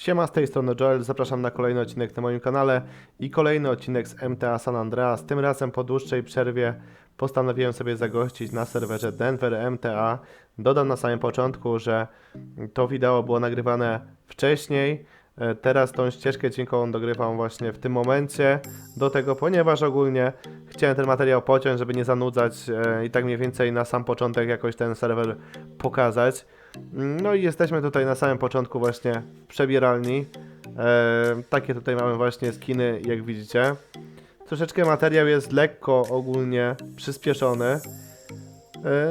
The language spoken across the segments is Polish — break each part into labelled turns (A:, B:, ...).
A: Siema, z tej strony Joel, zapraszam na kolejny odcinek na moim kanale i kolejny odcinek z MTA San Andreas. Tym razem po dłuższej przerwie postanowiłem sobie zagościć na serwerze Denver MTA. Dodam na samym początku, że to wideo było nagrywane wcześniej. E, Teraz tą ścieżkę dźwiękową dogrywam właśnie w tym momencie do tego, ponieważ ogólnie chciałem ten materiał pociąć, żeby nie zanudzać e, i tak mniej więcej na sam początek jakoś ten serwer pokazać. No i jesteśmy tutaj na samym początku właśnie w przebieralni. E, takie tutaj mamy właśnie skiny, jak widzicie. Troszeczkę materiał jest lekko ogólnie przyspieszony. E,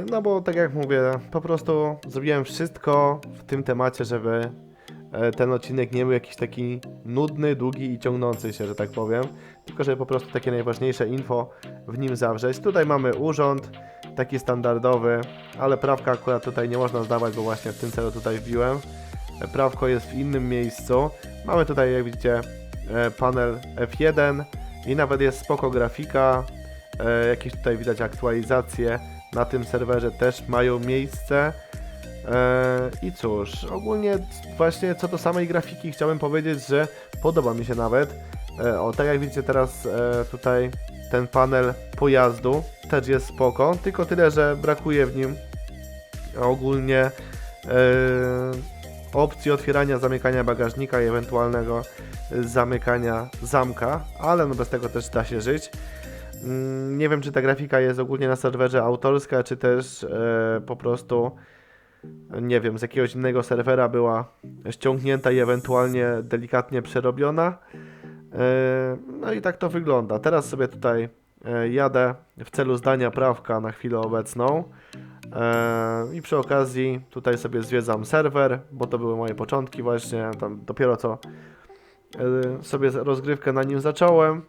A: no bo tak jak mówię, po prostu zrobiłem wszystko w tym temacie, żeby e, ten odcinek nie był jakiś taki nudny, długi i ciągnący się, że tak powiem. Tylko żeby po prostu takie najważniejsze info w nim zawrzeć. Tutaj mamy urząd, taki standardowy, ale prawka akurat tutaj nie można zdawać, bo właśnie w tym celu tutaj wbiłem. Prawko jest w innym miejscu. Mamy tutaj, jak widzicie, e, panel F1 i nawet jest spoko grafika. E, Jakieś tutaj widać aktualizacje na tym serwerze też mają miejsce. E, I cóż, ogólnie właśnie co do samej grafiki chciałbym powiedzieć, że podoba mi się nawet. O, tak jak widzicie teraz tutaj ten panel pojazdu też jest spoko, tylko tyle, że brakuje w nim ogólnie e, opcji otwierania, zamykania bagażnika i ewentualnego zamykania zamka, ale no bez tego też da się żyć. Mm, Nie wiem, czy ta grafika jest ogólnie na serwerze autorska, czy też e, po prostu nie wiem, z jakiegoś innego serwera była ściągnięta i ewentualnie delikatnie przerobiona. E, No i tak to wygląda. Teraz sobie tutaj jadę w celu zdania prawka na chwilę obecną. E, I przy okazji tutaj sobie zwiedzam serwer, bo to były moje początki właśnie, tam dopiero co e, sobie rozgrywkę na nim zacząłem.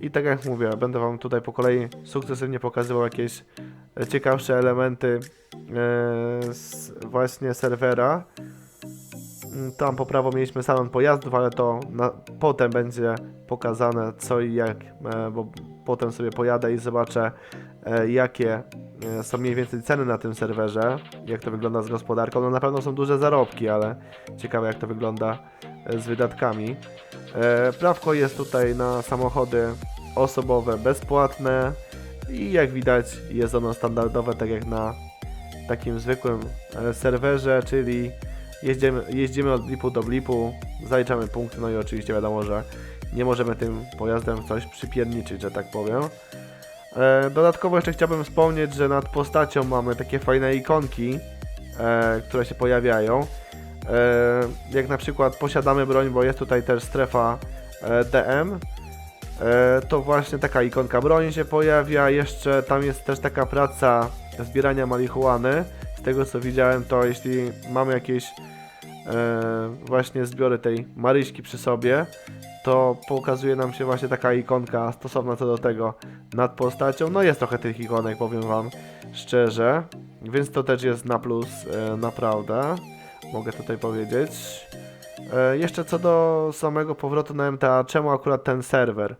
A: I tak jak mówię, będę wam tutaj po kolei sukcesywnie pokazywał jakieś e, ciekawsze elementy e, z właśnie serwera. Mm, Tam po prawo mieliśmy salon pojazdów, ale to na, potem będzie pokazane co i jak, e, bo potem sobie pojadę i zobaczę e, jakie e, są mniej więcej ceny na tym serwerze, jak to wygląda z gospodarką. No na pewno są duże zarobki, ale ciekawe jak to wygląda e, z wydatkami. Prawko jest tutaj na samochody osobowe bezpłatne i jak widać jest ono standardowe, tak jak na takim zwykłym serwerze, czyli jeździmy, jeździmy od blipu do blipu, zaliczamy punkty, no i oczywiście wiadomo, że nie możemy tym pojazdem coś przypierniczyć, że tak powiem. E, dodatkowo jeszcze chciałbym wspomnieć, że nad postacią mamy takie fajne ikonki, e, które się pojawiają. E, jak na przykład posiadamy broń, bo jest tutaj też strefa DM, to właśnie taka ikonka broni się pojawia. Jeszcze tam jest też taka praca zbierania marihuany. Z tego co widziałem, to jeśli mamy jakieś właśnie zbiory tej maryśki przy sobie, to pokazuje nam się właśnie taka ikonka stosowna co do tego nad postacią. No jest trochę tych ikonek, powiem wam szczerze, więc to też jest na plus e, naprawdę, mogę tutaj powiedzieć. E, jeszcze co do samego powrotu na MTA, czemu akurat ten serwer?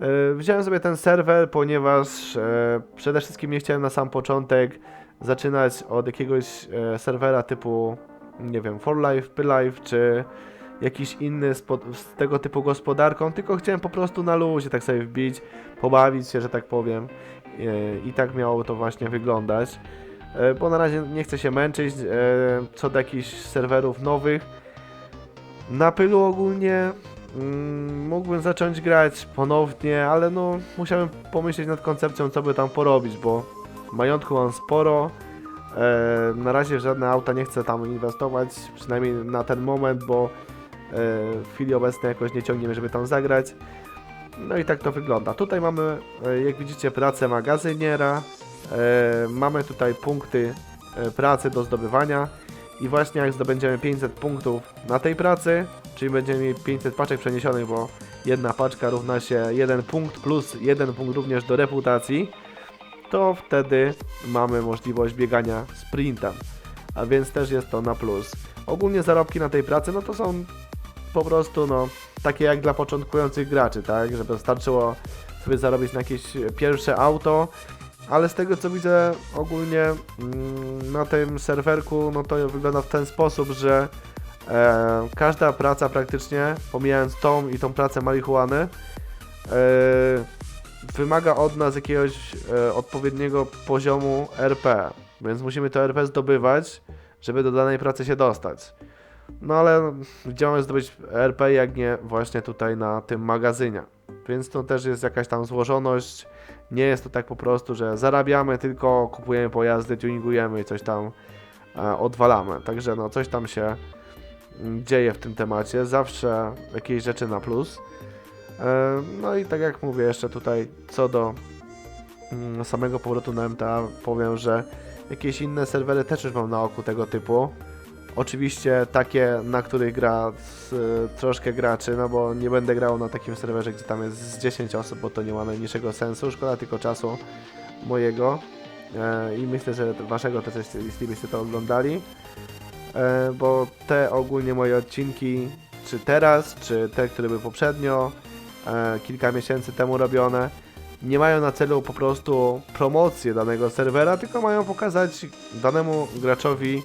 A: E, Wziąłem sobie ten serwer, ponieważ e, przede wszystkim nie chciałem na sam początek zaczynać od jakiegoś e, serwera typu, nie wiem, For Life, Py Life, czy jakiś inny z, z tego typu gospodarką, tylko chciałem po prostu na luzie tak sobie wbić, pobawić się, że tak powiem. E, I tak miało to właśnie wyglądać. E, Bo na razie nie chcę się męczyć e, co do jakichś serwerów nowych. Na pylu ogólnie mm, mógłbym zacząć grać ponownie, ale no musiałem pomyśleć nad koncepcją, co by tam porobić, bo majątku mam sporo. Na razie w żadne auta nie chcę tam inwestować, przynajmniej na ten moment, bo w chwili obecnej jakoś nie ciągnie mnie, żeby tam zagrać. No i tak to wygląda. Tutaj mamy, e, jak widzicie, pracę magazyniera. E, mamy tutaj punkty e, pracy do zdobywania. I właśnie jak zdobędziemy 500 punktów na tej pracy, czyli będziemy mieli 500 paczek przeniesionych, bo jedna paczka równa się 1 punkt plus 1 punkt również do reputacji, to wtedy mamy możliwość biegania sprintem. A więc też jest to na plus. Ogólnie zarobki na tej pracy, no to są po prostu no takie jak dla początkujących graczy, tak? Żeby wystarczyło sobie zarobić na jakieś pierwsze auto, ale z tego co widzę ogólnie mm, na tym serwerku, no to wygląda w ten sposób, że E, każda praca praktycznie, pomijając tą i tą pracę marihuany, e, wymaga od nas jakiegoś e, odpowiedniego poziomu RP, więc musimy to RP zdobywać, żeby do danej pracy się dostać. No ale gdzie mamy zdobyć RP, jak nie właśnie tutaj na tym magazynie. Więc to też jest jakaś tam złożoność. Nie jest to tak po prostu, że zarabiamy, tylko kupujemy pojazdy, tuningujemy i coś tam e, odwalamy. Także no coś tam się mm, dzieje w tym temacie. Zawsze jakieś rzeczy na plus. E, No i tak jak mówię jeszcze tutaj co do mm, samego powrotu na MTA powiem, że jakieś inne serwery też już mam na oku tego typu. Oczywiście takie, na których gra z, troszkę graczy, no bo nie będę grał na takim serwerze, gdzie tam jest z 10 osób, bo to nie ma najmniejszego sensu. Szkoda tylko czasu mojego e, i myślę, że waszego też, jeśli byście to oglądali. E, bo te ogólnie moje odcinki, czy teraz, czy te, które były poprzednio, e, kilka miesięcy temu robione, nie mają na celu po prostu promocję danego serwera, tylko mają pokazać danemu graczowi,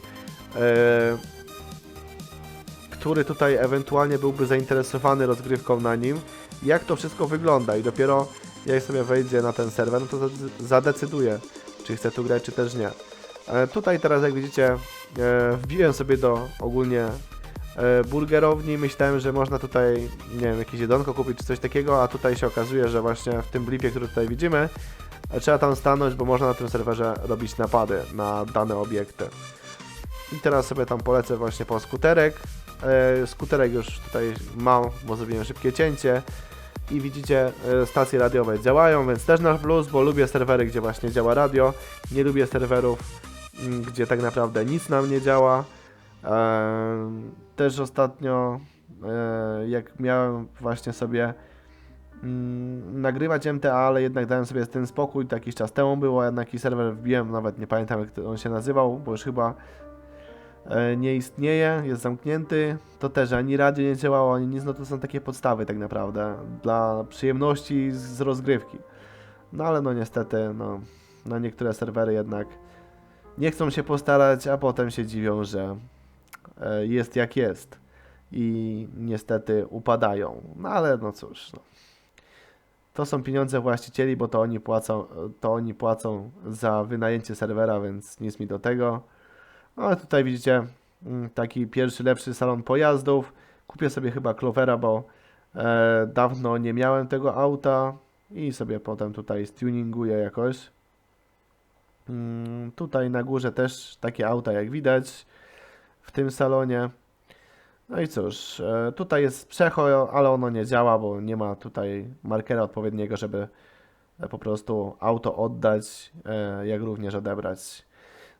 A: który tutaj ewentualnie byłby zainteresowany rozgrywką na nim, jak to wszystko wygląda i dopiero jak sobie wejdzie na ten serwer, no to zade- zadecyduje, czy chce tu grać, czy też nie. E, tutaj teraz, jak widzicie, e, wbiłem sobie do ogólnie e, burgerowni, myślałem, że można tutaj, nie wiem, jakieś jedzonko kupić, czy coś takiego, a tutaj się okazuje, że właśnie w tym blipie, który tutaj widzimy, e, trzeba tam stanąć, bo można na tym serwerze robić napady na dane obiekty. I teraz sobie tam polecę właśnie po skuterek. E, skuterek już tutaj mam, bo zrobiłem szybkie cięcie. I widzicie, e, stacje radiowe działają, więc też na plus, bo lubię serwery, gdzie właśnie działa radio. Nie lubię serwerów, m, gdzie tak naprawdę nic nam nie działa. E, też ostatnio, jak miałem właśnie sobie mm, nagrywać MTA, ale jednak dałem sobie tym spokój, to jakiś czas temu było, jednak jakiś serwer wbiłem, nawet nie pamiętam jak on się nazywał, bo już chyba nie istnieje, jest zamknięty, to też ani radio nie działało, ani nic, no to są takie podstawy tak naprawdę dla przyjemności z- rozgrywki. No ale no niestety, no, na niektóre serwery jednak nie chcą się postarać, a potem się dziwią, że e, jest jak jest i niestety upadają. No ale no cóż, no. To są pieniądze właścicieli, bo to oni płacą, to oni płacą za wynajęcie serwera, więc nic mi do tego. No ale tutaj widzicie mm, taki pierwszy, lepszy salon pojazdów. Kupię sobie chyba Clovera, bo e, dawno nie miałem tego auta i sobie potem tutaj stuninguję jakoś. Mm, tutaj na górze też takie auta jak widać w tym salonie. No i cóż, e, tutaj jest przecho, ale ono nie działa, bo nie ma tutaj markera odpowiedniego, żeby e, po prostu auto oddać, e, jak również odebrać.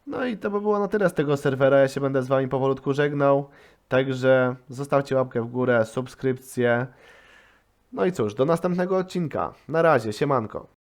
A: No i to by było na tyle z tego serwera. Ja się będę z Wami powolutku żegnał. Także zostawcie łapkę w górę, subskrypcję. No i cóż, do następnego odcinka. Na razie, siemanko.